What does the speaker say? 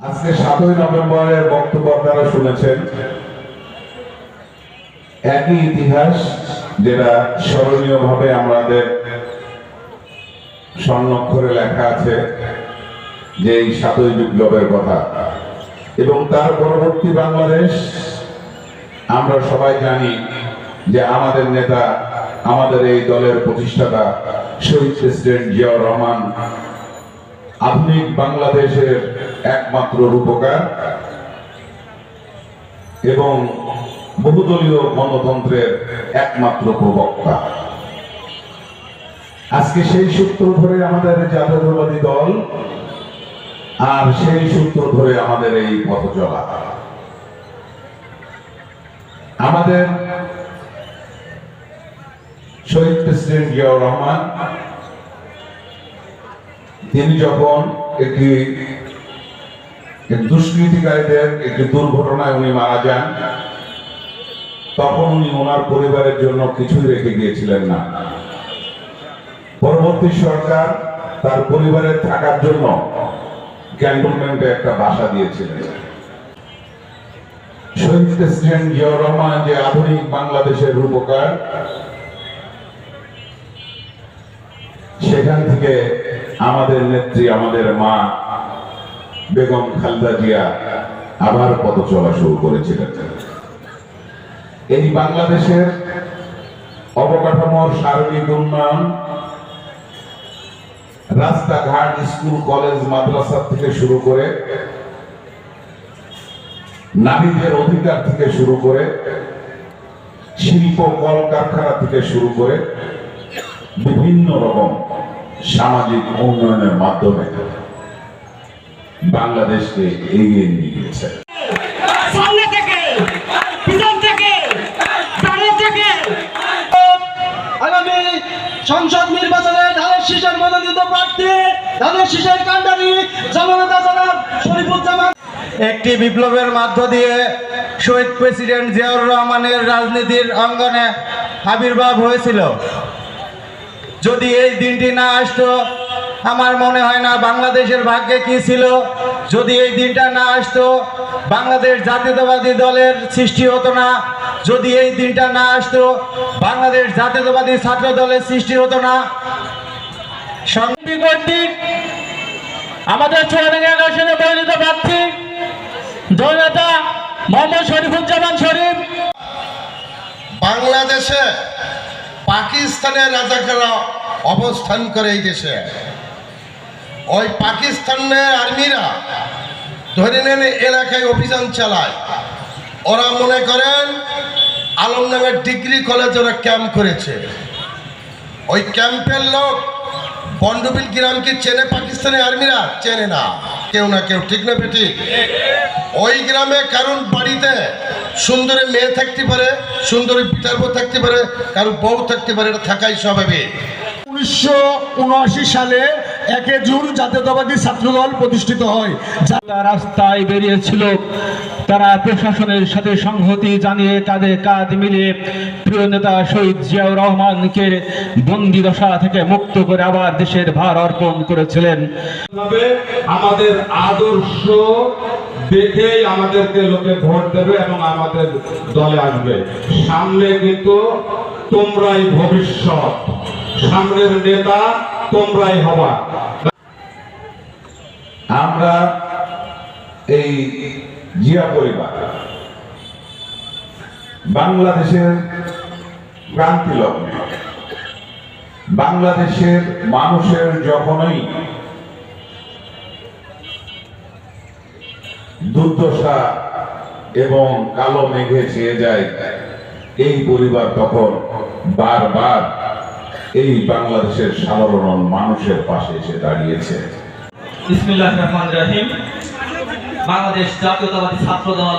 আজকে সাতই নভেম্বরের বক্তব্য আপনারা শুনেছেন। একই ইতিহাস যেটা স্মরণীয় ভাবে আমাদের স্বর্ণক্ষরে লেখা আছে যে এই সাতই বিপ্লবের কথা। এবং তার পরবর্তী বাংলাদেশ, আমরা সবাই জানি যে আমাদের নেতা, আমাদের এই দলের প্রতিষ্ঠাতা শহীদ প্রেসিডেন্ট জিয়াউর রহমান আধুনিক বাংলাদেশের একমাত্র রূপকার এবং বহুদলীয় গণতন্ত্রের একমাত্র প্রবক্তা। আজকে সেই সূত্র ধরে আমাদের জাতীয়তাবাদী দল আর সেই সূত্র ধরে আমাদের এই পথ চলা আমাদের শহীদ প্রেসিডেন্ট জিয়াউর রহমান, তিনি যখন একটি দুষ্কৃতিকারীদের একটি দুর্ঘটনায় উনি মারা যান, তখন উনি ওনার পরিবারের জন্য কিছুই রেখে গিয়েছিলেন না। পরবর্তী সরকার তার থাকার জন্য ক্যান্টনমেন্টে একটা বাসা দিয়েছিলেন। শহীদ প্রেসিডেন্ট জিয়াউর রহমান যে আধুনিক বাংলাদেশের রূপকার, সেখান থেকে আমাদের নেত্রী, আমাদের মা বেগম খালদা জিয়া আবার পথ চলা শুরু করেছিলেন। এই বাংলাদেশের অবকাঠামোর সার্বিক উন্নয়ন, রাস্তাঘাট, স্কুল, কলেজ, মাদ্রাসা থেকে শুরু করে, নারীদের অধিকার থেকে শুরু করে, শিল্প, কলকারখানা থেকে শুরু করে বিভিন্ন রকম সামাজিক উন্নয়নের মাধ্যমে বাংলাদেশকে এগিয়ে নিয়ে গিয়েছে। সামনে থেকে পিছন থেকে দাঁড়িয়ে থেকে। আগামী সংসদ নির্বাচনে ধানের শীষের মনোনীত প্রার্থী ধানের শীষের জননেতা জনাব শরীফুজ্জামান। একটি বিপ্লবের মধ্য দিয়ে শহীদ প্রেসিডেন্ট জিয়াউর রহমানের রাজনীতির অঙ্গনে আবির্ভাব হয়েছিল। যদি এই দিনটি না আসতো আমার মনে হয় না বাংলাদেশের ভাগ্যে কি ছিল। যদি এই দিনটা না আসতো, বাংলাদেশ জাতীয়তাবাদী দলের সৃষ্টি হতো না। যদি এই দিনটা না আসতো, বাংলাদেশ জাতীয়তাবাদী ছাত্র দলের সৃষ্টি হতো না। সং- কর্তৃক আমাদের চুয়াডাঙ্গা আসনে মনোনীত প্রার্থী, জননেতা মোহাম্মদ শরীফুজ্জামান শরীফ। বাংলাদেশে পাকিস্তানের রাজাকাররা অবস্থান করে এই দেশে। ওই পাকিস্তানের আর্মিরা ধরে নেন এলাকায় অভিযান চালায়। ওরা মনে করেন আলম নামের ডিগ্রি কলেজ ওরা ক্যাম্প করেছে। ওই ক্যাম্পের লোক বন্ডবিল গ্রামকে চেনে, পাকিস্তানের আর্মিরা চেনে না। কেউ না কেউ, ঠিক না ঠিক ওই গ্রামে কারণ বাড়িতে সুন্দরী মেয়ে থাকতে পারে, সুন্দরী পিতার থাকতে পারে কারণ বউ থাকতে পারে, এটা থাকাই স্বাভাবিক। উনিশশো উনআশি সালে একে জুন জাতীয়তাবাদী ছাত্রদল প্রতিষ্ঠিত হয়। যা তারা রাস্তায় বেরিয়েছিল তারা প্রশাসনের সাথে সংহতি জানিয়ে কাঁধে কাঁধ মিলিয়ে প্রিয় নেতা শহীদ জিয়াউর রহমানকে বন্দি দশা থেকে মুক্ত করে আবার দেশের ভার অর্পণ করেছিলেন। ভাবে আমাদের আদর্শ দেখেই আমাদেরকে লোকে ভোট দেবে এবং আমাদের দলে আসবে। সামনে কিন্তু তোমরাই ভবিষ্যৎ। সামনের নেতা তোমরাই হবা। আমরা এই জিয়া পরিবার, বাংলাদেশের ক্রান্তি লগ্নে, বাংলাদেশের মানুষের যখনই দুর্দশা এবং কালো মেঘে ছেয়ে যায়, এই পরিবার তখন বারবার এই বাংলাদেশের সাধারণ মানুষের পাশে এসে দাঁড়িয়েছে। ইসমিল্লাহ রহমান রাহিম। বাংলাদেশ জাতীয়তাবাদী ছাত্র দল